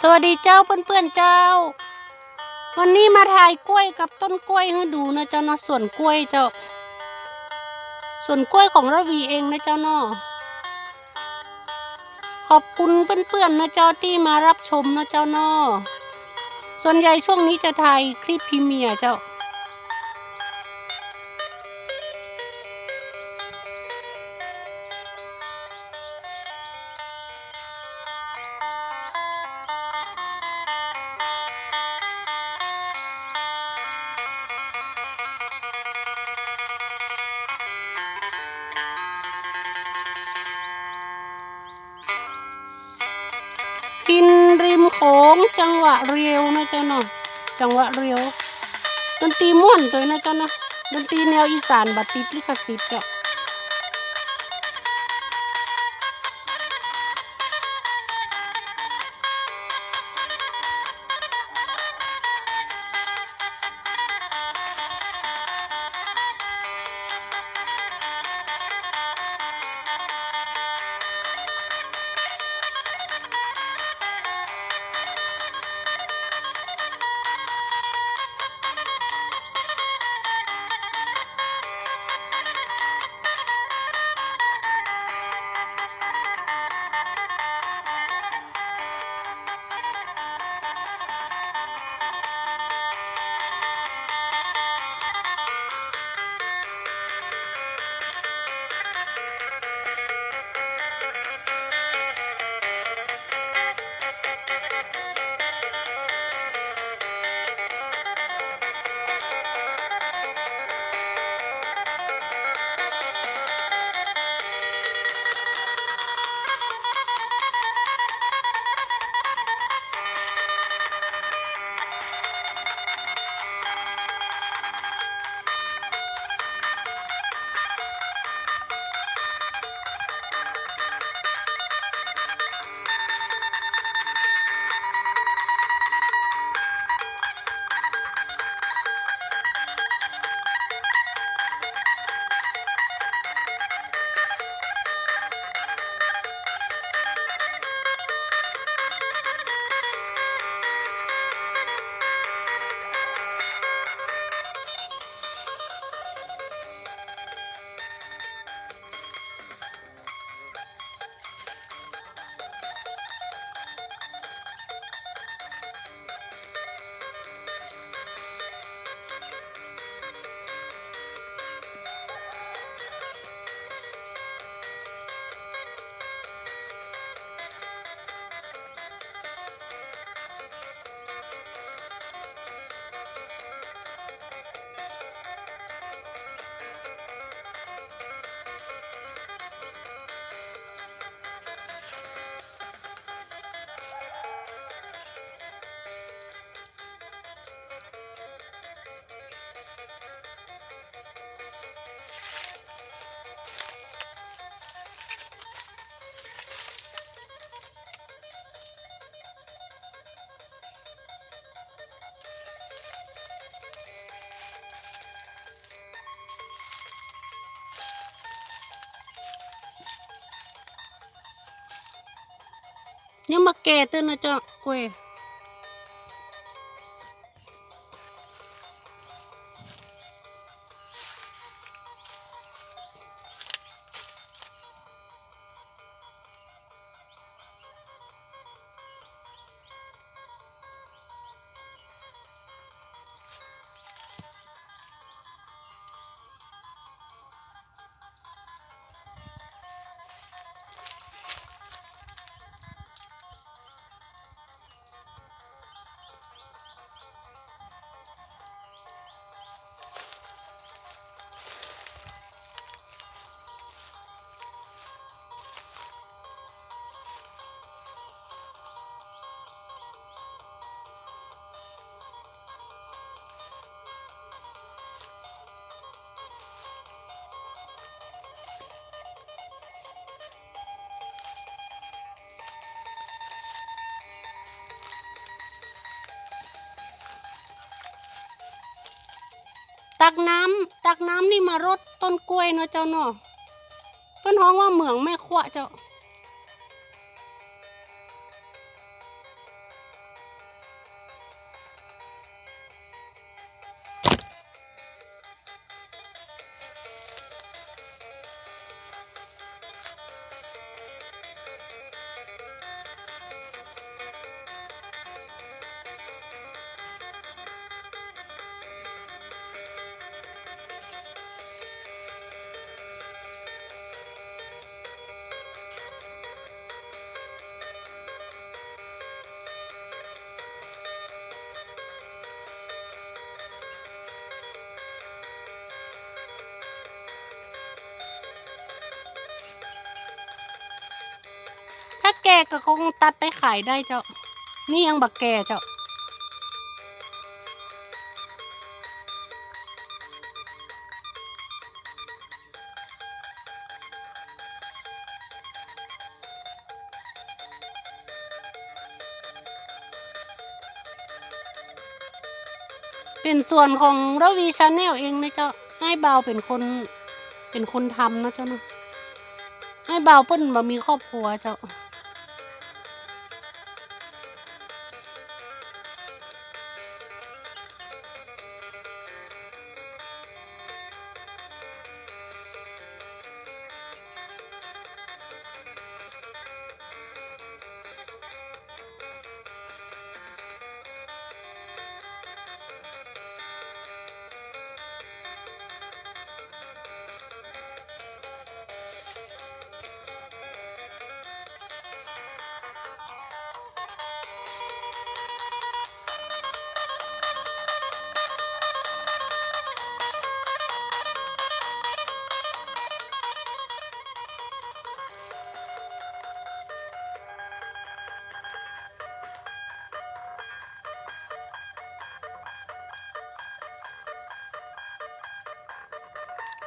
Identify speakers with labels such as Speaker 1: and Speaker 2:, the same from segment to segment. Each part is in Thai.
Speaker 1: สวัสดีเจ้าเพื่อนๆเจ้า วันนี้มาถ่ายกล้วยกับต้นกล้วยให้ดูนะเจ้าเนาะสวนกล้วยเจ้า ส่วนกล้วยของระวีเองนะเจ้าเนาะขอบคุณเพื่อนๆนะเจ้าที่มารับชมนะเจ้าเนาะส่วนใหญ่ช่วงนี้จะถ่ายคลิปพรีเมียเจ้า องจังหวะเรียวนะเจ้าเนาะจังหวะเรียว ดนตรีม่วนตัวนะเจ้าเนาะดนตรีแนวอีสานบัดติดลิขสิทธิ์เจ้า ยังมาแก่เต้นนะเจ้ากล้วย กน้ำตักน้ำนี่มารดต้นกล้วยเนาะเจ้าเนาะเพิ่นท้องว่าเหมืองแม่ขวะเจ้า ก่ก็คงตัดไปขายได้เจ้า นี่ยังบักแก่เจ้า เป็นส่วนของระวีชาแนลเองนะเจ้า ให้เบาเป็นคนเป็นคนทำนะเจ้าเนาะให้เบาเปิ้นบ่มีครอบครัวเจ้า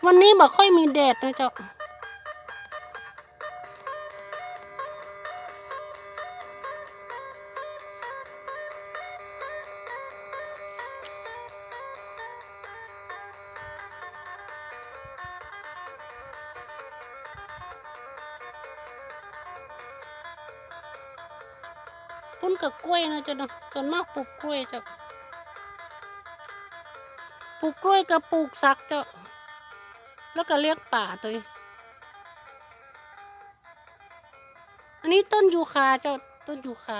Speaker 1: วันนี้บ่ค่อยมีแดดนะเจ้าปุ้นกับกล้วยนะเจ้าเนาะส่วนมากปลูกกล้วยเจ้าปลูกกล้วยกับปลูกสักเจ้า แล้วก็เลี้ยงป่าตัวอันนี้ต้นยูคาเจ้าต้นยูคา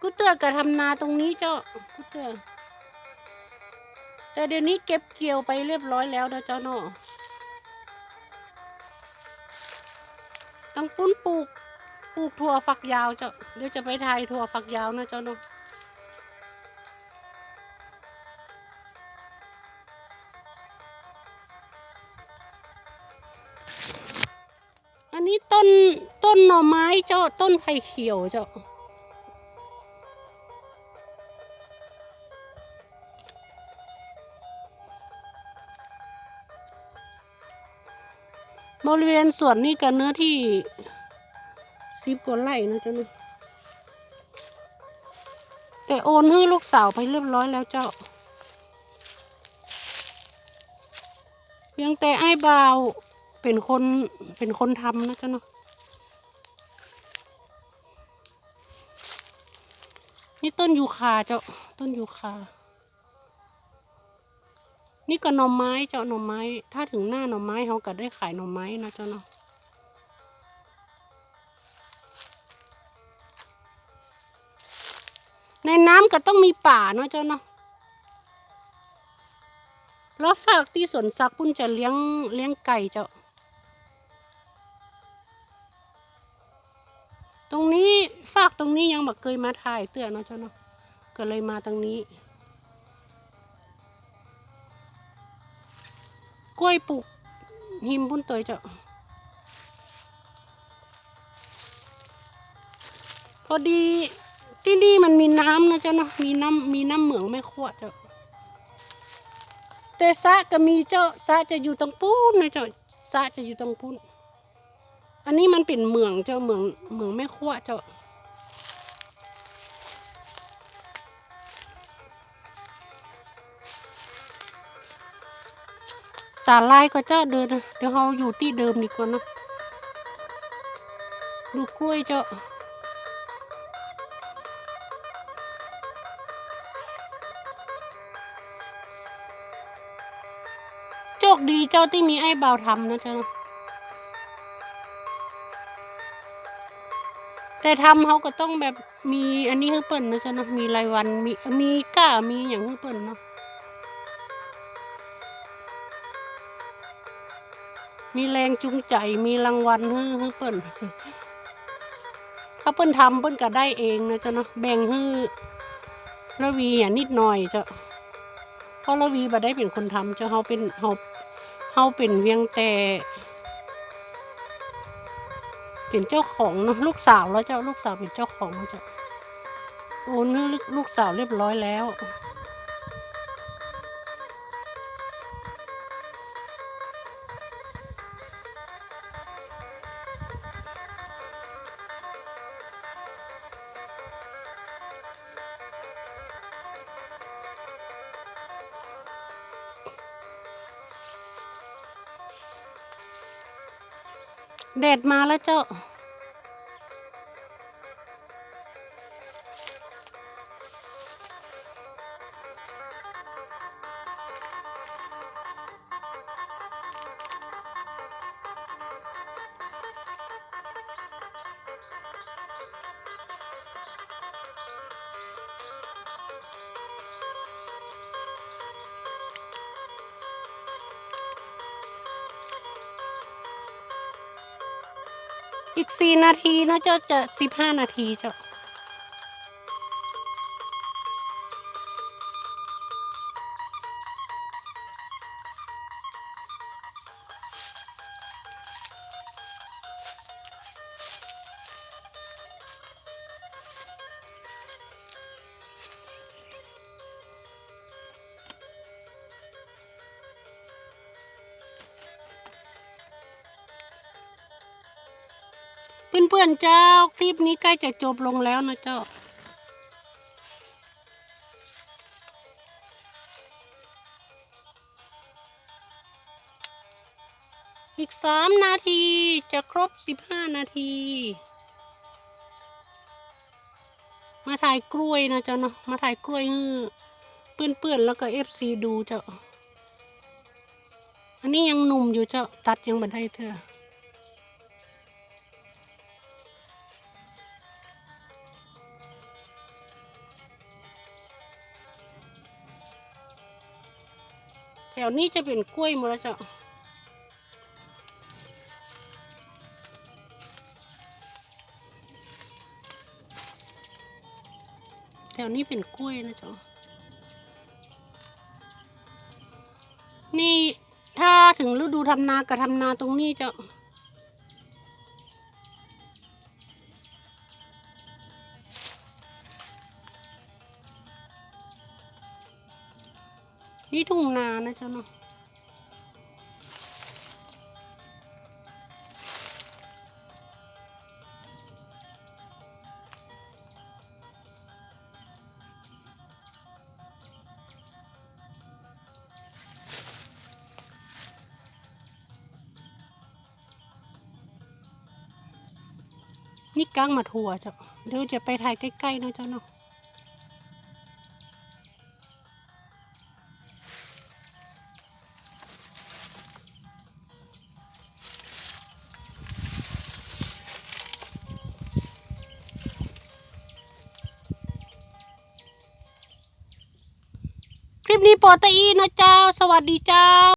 Speaker 1: กูเตือกะทำนาตรงนี้เจ้ากูเตือแต่เดี๋ยวนี้เก็บเกี่ยวไปเรียบร้อยแล้วนะเจ้าเนาะต้องปุ้นปลูกปลูกถั่วฝักยาวเจ้าเดี๋ยวจะไปถ่ายถั่วฝักยาวนะเจ้าเนาะ ต้นหน่อไม้เจ้าต้นไผ่เขียวเจ้าบริเวณสวนนี่กันเนื้อที่สิบกว่าไร่นะเจ้านะแต่โอนให้ลูกสาวไปเรียบร้อยแล้วเจ้า เพียงแต่ไอ้บ่าวเป็นคนเป็นคนทำนะเจ้าเนาะ ต้นยูคาเจ้าต้นยูคา นี่ก็หน่อไม้เจ้าหน่อไม้ ถ้าถึงหน้าหน่อไม้เขาก็ได้ขายหน่อไม้นะเจ้าเนาะในน้ำก็ต้องมีป่าเนาะเจ้าเนาะแล้วฝากที่สวนสักปุ้นจะเลี้ยงเลี้ยงไก่เจ้า ตรงนี้ฝากตรงนี้ยังบอกเคยมาถ่ายเตือนเนาะเจ้าเนาะก็เลยมาตรงนี้ กล้วยปลูกหิมปุ้นตัวเจ้าพอดีที่นี่มันมีน้ำนะเจ้าเนาะมีน้ำมีน้ำเหมืองไม่ขวดเจ้าแต่สะก็มีเจ้าสะจะอยู่ตรงปูนนะเจ้าสะจะอยู่ตรงปูน อันนี้มันเป็นเหมืองเจ้าเหมืองเหมืองไม่ขั้วเจ้าตาลายก็เจ้าเดินเดี๋ยวเราอยู่ที่เดิมดีกว่านะดูกล้วยเจ้าโชคดีเจ้าที่มีไอ้เบาทำนะเจ้า แต่ทำเขาก็ต้องแบบมีอันนี้ให้เปิ่นนะจ้าเนาะมีรายวันมีมีก้ามีอย่างให้เปิ่นเนาะมีแรงจูงใจมีรางวัลให้ให้เปิ่นถ้าเปิ้นทำเปิ้นก็ได้เองนะจ้าเนาะแบ่งให้ระวีอะนิดหน่อยเจ้าเพราะระวีบ่ได้เป็นคนทำเจ้าเขาเป็นเขาเขาเป็นเพียงแต่ เป็นเจ้าของเนาะลูกสาวแล้วเจ้าลูกสาวเป็นเจ้าของเจ้าโอนลูกสาวเรียบร้อยแล้ว แดดมาแล้วเจ้า อีกสี่นาทีนะเจ้าจะสิบห้านาทีเจ้า เพื่อนๆเจ้าคลิปนี้ใกล้จะจบลงแล้วนะเจ้าอีกสามนาทีจะครบสิบห้านาที มาถ่ายกล้วยนะเจ้าเนาะมาถ่ายกล้วยฮือเปื้อนๆแล้วก็เอฟซีดูเจ้า อันนี้ยังหนุ่มอยู่เจ้า ตัดยังบันได้เธอ แถวนี้จะเป็นกล้วยหมดแล้วจ้ะแถวนี้เป็นกล้วยนะจ๊ะนี่ถ้าถึงฤดูทำนากับทำนาตรงนี้จะ นี่ทุ่งนานะเจ้าเนาะนี่ก้างมาทัวเจ้าเดี๋ยวจะไปถ่ายใกล้ๆนะเจ้าเนาะ ปนี้โปรตีนนะเจ้า สวัสดีเจ้า